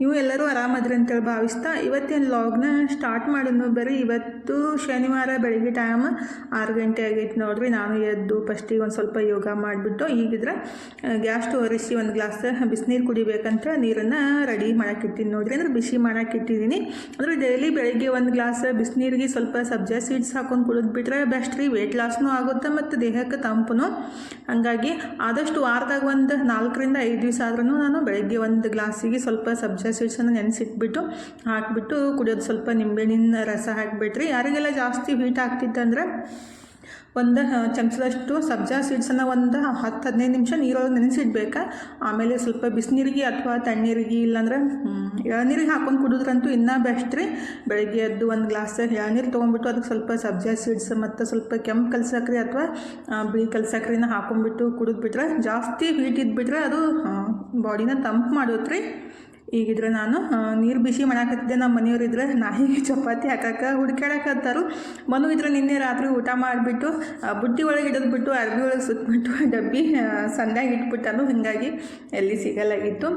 ನೀವು ಎಲ್ಲರೂ ಆರಾಮದ್ರಿ ಅಂತೇಳಿ ಭಾವಿಸ್ತಾ, ಇವತ್ತಿನ ಲಾಗ್ನ ಸ್ಟಾರ್ಟ್ ಮಾಡಿದ್ನು ಬರೀ ಇವತ್ತು ಶನಿವಾರ ಬೆಳಿಗ್ಗೆ ಟೈಮ್ ಆರು ಗಂಟೆ ಆಗೈತೆ ನೋಡ್ರಿ. ನಾನು ಎದ್ದು ಫಸ್ಟಿಗೆ ಒಂದು ಸ್ವಲ್ಪ ಯೋಗ ಮಾಡಿಬಿಟ್ಟು, ಈಗಿದ್ರೆ ಗ್ಯಾಸ್ ಒರೆಸಿ ಒಂದು ಗ್ಲಾಸ್ ಬಿಸಿನೀರು ಕುಡಿಬೇಕಂತ ನೀರನ್ನು ರೆಡಿ ಮಾಡೋಕ್ಕಿಟ್ಟಿನಿ ನೋಡ್ರಿ. ಅಂದರೆ ಬಿಸಿ ಮಾಡೋಕ್ಕಿಟ್ಟಿದ್ದೀನಿ ಅಂದರೆ ಡೈಲಿ ಬೆಳಿಗ್ಗೆ ಒಂದು ಗ್ಲಾಸ್ ಬಿಸಿನೀರಿಗೆ ಸ್ವಲ್ಪ ಸಬ್ಜಾ ಸೀಡ್ಸ್ ಹಾಕೊಂಡು ಕುಡಿದ್ಬಿಟ್ರೆ ಬೆಸ್ಟ್ ರೀ. ವೆಯ್ಟ್ ಲಾಸ್ನೂ ಆಗುತ್ತೆ ಮತ್ತು ದೇಹಕ್ಕೆ ತಂಪು ಹಾಗಾಗಿ ಆದಷ್ಟು ವಾರದಾಗ ಒಂದು ನಾಲ್ಕರಿಂದ ಐದು ದಿವಸ ಆದ್ರೂ ನಾನು ಬೆಳಗ್ಗೆ ಒಂದು ಗ್ಲಾಸಿಗೆ ಸ್ವಲ್ಪ ಸಬ್ಜಾ ಸೀಡ್ಸನ್ನು ನೆನೆಸಿಟ್ಬಿಟ್ಟು ಹಾಕಿಬಿಟ್ಟು ಕುಡಿಯೋದು ಸ್ವಲ್ಪ ನಿಂಬೆಹಣ್ಣಿನ ರಸ ಹಾಕಿಬಿಟ್ರಿ. ಯಾರಿಗೆಲ್ಲ ಜಾಸ್ತಿ ಹೀಟ್ ಆಗ್ತಿತ್ತಂದ್ರೆ ಒಂದು ಚಮಚದಷ್ಟು ಸಬ್ಜಾ ಸೀಡ್ಸನ್ನು ಒಂದು ಹತ್ತು, ಹದಿನೈದು ನಿಮಿಷ ನೀರೊಳಗೆ ನೆನೆಸಿಡ್ಬೇಕು? ಆಮೇಲೆ ಸ್ವಲ್ಪ ಬಿಸಿನೀರಿಗೆ ಅಥವಾ ತಣ್ಣೀರಿಗೆ ಇಲ್ಲಾಂದ್ರೆ ಎಳನೀರಿಗೆ ಹಾಕೊಂಡು ಕುಡಿದ್ರಂತೂ ಇನ್ನೂ ಬೆಸ್ಟ್ ರೀ. ಬೆಳಗ್ಗೆ ಎದ್ದು ಒಂದು ಗ್ಲಾಸ್ ಎಳನೀರು ತೊಗೊಂಡ್ಬಿಟ್ಟು ಅದಕ್ಕೆ ಸ್ವಲ್ಪ ಸಬ್ಜಾ ಸೀಡ್ಸ್ ಮತ್ತು ಸ್ವಲ್ಪ ಕೆಂಪು ಕಲ್ಸಕ್ರಿ ಅಥವಾ ಬಿಳಿ ಕಲ್ಸಕ್ರಿನ ಹಾಕೊಂಡ್ಬಿಟ್ಟು ಕುಡಿದ್ಬಿಟ್ರೆ ಜಾಸ್ತಿ ಹೀಟ್ ಇದ್ಬಿಟ್ರೆ ಅದು ಬಾಡಿನ ತಂಪು ಮಾಡುತ್ತೆ ಈಗಿದ್ರೆ ನಾನು ನೀರು ಬಿಸಿ ಮಾಡಾಕತ್ತಿದ್ದೆ. ನಮ್ಮ ಮನೆಯವ್ರು ಇದ್ರೆ ನಾಯಿಗೆ ಚಪಾತಿ ಹಾಕಕ್ಕೆ ಹುಡ್ಕ್ಯಾಡಕತ್ತಾರು. ಮನು ಇದ್ರೆ ನಿನ್ನೆ ರಾತ್ರಿ ಊಟ ಮಾಡಿಬಿಟ್ಟು ಬುಟ್ಟಿ ಒಳಗೆ ಇಡೋದ್ಬಿಟ್ಟು ಅರ್ಬಿ ಒಳಗೆ ಸುತ್ತಬಿಟ್ಟು ಡಬ್ಬಿ ಸಂದ್ಯಾಗ ಇಟ್ಬಿಟ್ಟನು. ಹೀಗಾಗಿ ಎಲ್ಲಿ ಸಿಗಲ್ಲಾಗಿತ್ತು